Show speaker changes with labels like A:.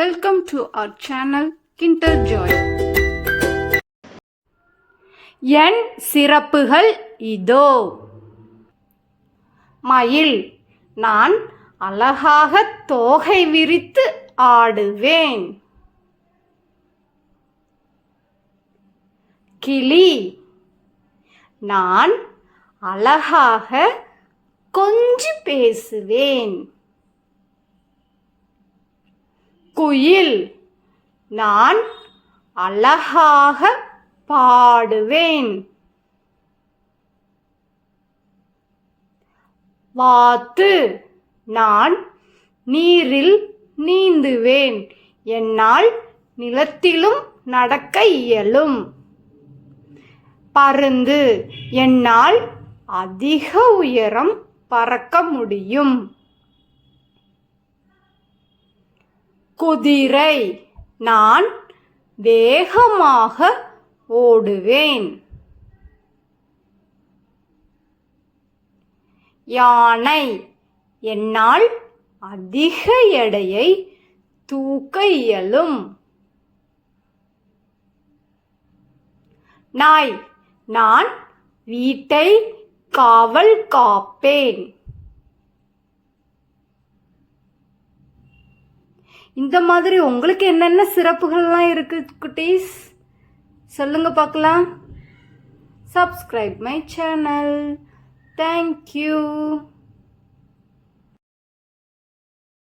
A: Welcome to our channel Kinder Joy என் சிறப்புகள் இதோ. மயில் நான் அழகாக தோகை விரித்து ஆடுவேன். கிளி நான் அழகாக கொஞ்சி பேசுவேன். குயில் நான் அழகாக பாடுவேன். வாத்து நான் நீரில் நீந்துவேன். என்னால் நிலத்திலும் நடக்க இயலும். பருந்து என்னால் அதிக உயரம் பறக்க முடியும். குதிரை. நான் வேகமாக ஓடுவேன். யானை என்னால் அதிக எடையை தூக்க இயலும். நாய் நான் வீட்டை காவல் காப்பேன். இந்த மாதிரி உங்களுக்கு என்னென்ன சிறப்புகள்லாம் இருக்குது குட்டீஸ்? சொல்லுங்கள் பார்க்கலாம். Subscribe my channel thank you